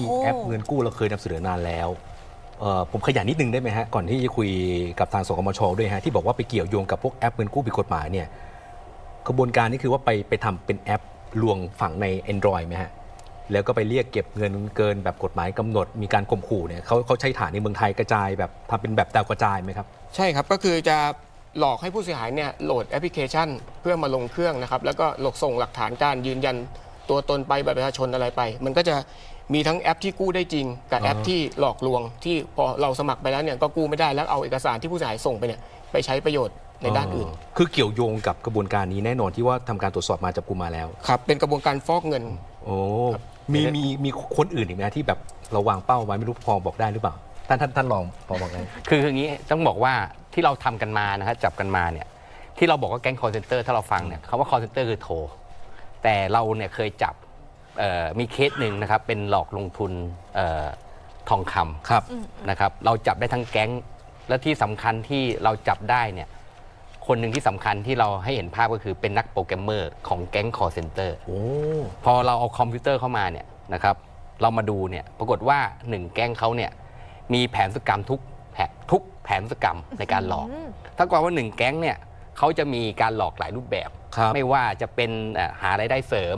มีโอ้แอปเงินกู้เราเคยนำเสนอนานแล้วเอ่อผมขยายนิดนึงได้ไหมฮะ ก่อนที่จะคุยกับทางสกมชด้วยฮะ ที่บอกว่าไปเกี่ยวโยงกับพวกแอปเงินกู้ผิดกฎหมายเนี่ยกระบวนการนี่คือว่าไปไปทำเป็นแอปลวงฝังใน Android ไหมฮะ แล้วก็ไปเรียกเก็บเงินเกินแบบกฎหมายกำหนด มีการข่มขู่เนี่ยเขาเขาใช้ฐานในเมืองไทยกระจายแบบทำเป็นแบบดาวกระจายไหมครับ ใช่ครับก็คือจะหลอกให้ผู้เสียหายเนี่ยโหลดแอปพลิเคชัน เพื่อมาลงเครื่องนะครับแล้วก็หลอกส่งหลักฐานการยืนยันตัวตนไปบัตรประชาชนอะไรไป มันก็จะ มีทั้งแอปที่กู้ได้จริง กับแอปที่หลอกลวงที่พอเราสมัครไปแล้วเนี่ยก็กู้ไม่ได้แล้วเอาเอกสารที่ผู้เสียหายส่งไปเนี่ยไปใช้ประโยชน์ในด้านอื่น คือเกี่ยวโยงกับกระบวนการนี้แน่นอนที่ว่าทำการตรวจสอบมาจับกุมมาแล้ว ครับ เป็นกระบวนการฟอกเงิน โอ้มีมีมีคนอื่นอีกไหมที่แบบเราวางเป้าไว้ไม่รู้พอบอกได้หรือเปล่า ท่านท่านท่านลองพอบอกได้คือคืออย่างนี้ต้องบอกว่าที่เราทำกันมานะฮะจับกันมาเนี่ยที่เราบอกว่าแก๊ง call center ถ้าเราฟังเนี่ยคำว่า call center คือโทร แต่เราเนี่ยเคยจับเอ่อ มีเคสหนึ่งนะครับเป็นหลอกลงทุนเอ่อทองคำครับนะครับ เราจับได้ทั้งแก๊ง และที่สำคัญที่เราจับได้เนี่ยคนหนึ่งที่สำคัญที่เราให้เห็นภาพก็คือเป็นนักโปรแกรมเมอร์ของแก๊ง call center โอ้ พอเราเอาคอมพิวเตอร์เข้ามาเนี่ยนะครับ เรามาดูเนี่ยปรากฏว่าหนึ่งแก๊งเขาเนี่ยมีแผนสกรรมทุกแผนทุกแผนสกรรมในการหลอก ถ้ากับว่าหนึ่งแก๊งเนี่ยเขาจะมีการหลอกหลายรูปแบบ ครับ ไม่ว่าจะเป็นเอ่อหารายได้เสริม